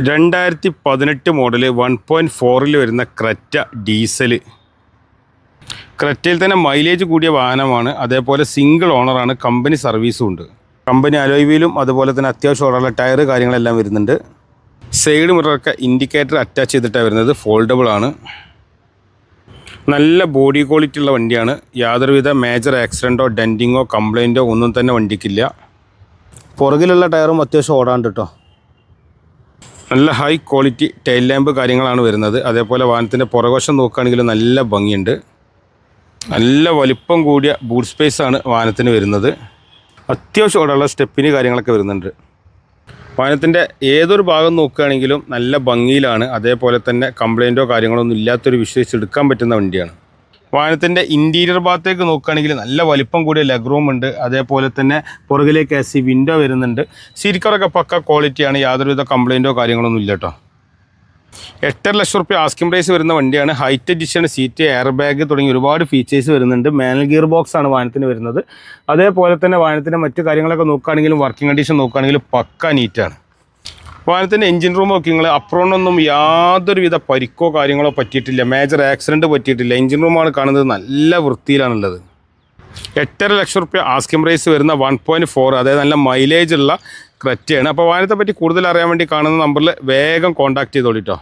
രണ്ടായിരത്തി പതിനെട്ട് model one point ഫോറിൽ വരുന്ന ക്രെറ്റ ഡീസൽ ക്രെറ്റയിൽ തന്നെ മൈലേജ് കൂടിയ വാഹനമാണ്. അതേപോലെ സിംഗിൾ ഓണറാണ് കമ്പനി സർവീസും ഉണ്ട്. കമ്പനി അലോയ്വീലും അതുപോലെ തന്നെ അത്യാവശ്യം ഓർഡറുള്ള ടയർ കാര്യങ്ങളെല്ലാം വരുന്നുണ്ട്. സൈഡ് മിററൊക്കെ ഇൻഡിക്കേറ്റർ അറ്റാച്ച് ചെയ്തിട്ടാണ് വരുന്നത്. ഫോൾഡബിൾ ആണ്. നല്ല ബോഡി ക്വാളിറ്റി ഉള്ള വണ്ടിയാണ്. യാതൊരുവിധ മേജർ ആക്സിഡന്റോ ഡെന്റിങ്ങോ കംപ്ലൈന്റോ ഒന്നും തന്നെ വണ്ടിക്കില്ല. പുറകിലുള്ള ടയറും അത്യാവശ്യം ഓടാണ്ട് കേട്ടോ നല്ല ഹൈ ക്വാളിറ്റി ടൈൽ ലാമ്പ് കാര്യങ്ങളാണ് വരുന്നത്. അതേപോലെ വാഹനത്തിന്റെ പുറകോശം നോക്കുകയാണെങ്കിൽ നല്ല ഭംഗിയുണ്ട്. നല്ല വലിപ്പം കൂടിയ ബൂട്ട് സ്പേസ് ആണ് വാഹനത്തിന് വരുന്നത്. അത്യാവശ്യം ഓടാനുള്ള സ്റ്റെപ്പിന് കാര്യങ്ങളൊക്കെ വരുന്നുണ്ട്. വാഹനത്തിന്റെ ഏതൊരു ഭാഗം നോക്കുകയാണെങ്കിലും നല്ല ഭംഗിയിലാണ്. അതേപോലെ തന്നെ കംപ്ലൈന്റോ കാര്യങ്ങളൊന്നും ഇല്ലാത്തൊരു വിശ്വസിച്ചെടുക്കാൻ പറ്റുന്ന വണ്ടിയാണ്. വാഹനത്തിന്റെ ഇന്റീരിയർ ഭാഗത്തേക്ക് നോക്കുകയാണെങ്കിൽ നല്ല വലിപ്പം കൂടിയ ലെഗ് റൂം ഉണ്ട്. അതേപോലെ തന്നെ പുറകിലേക്ക് എ സി വിൻഡോ വരുന്നുണ്ട്. സീരിക്കറൊക്കെ പക്ക ക്വാളിറ്റിയാണ് യാതൊരുവിധ കംപ്ലൈന്റോ കാര്യങ്ങളൊന്നും ഇല്ല കേട്ടോ എട്ടര ലക്ഷം റുപ്യ ആസ്കിംഗ് പ്രൈസ് വരുന്ന വണ്ടിയാണ്. Height edition seat air bag തുടങ്ങി ഒരുപാട് ഫീച്ചേഴ്സ് വരുന്നുണ്ട്. മാനുവൽ ഗിയർ ബോക്സ് ആണ് വാഹനത്തിന് വരുന്നത്. അതേപോലെ തന്നെ വാഹനത്തിന്റെ മറ്റു കാര്യങ്ങളൊക്കെ നോക്കുകയാണെങ്കിലും വർക്കിംഗ് കണ്ടീഷൻ നോക്കുകയാണെങ്കിലും പക്ക നീറ്റാണ് വാഹനത്തിന്റെ എഞ്ചിൻ റൂം നോക്കി നിങ്ങൾ അപ്രോണൊന്നും യാതൊരുവിധ പരിക്കോ കാര്യങ്ങളോ പറ്റിയിട്ടില്ല. മേജർ ആക്സിഡന്റ് പറ്റിയിട്ടില്ല. എഞ്ചിൻ റൂമാണ് കാണുന്നത്. നല്ല വൃത്തിയിലാണുള്ളത്. എട്ടര ലക്ഷം റുപ്യ ആസ്കിം പ്രൈസ് വരുന്ന വൺ പോയിന്റ് ഫോർ അതായത് നല്ല മൈലേജ് ഉള്ള ക്രെറ്റയാണ് അപ്പോൾ വാഹനത്തെ പറ്റി കൂടുതൽ അറിയാൻ വേണ്ടി കാണുന്ന നമ്പറിൽ വേഗം കോൺടാക്ട് ചെയ്തോളിട്ടോ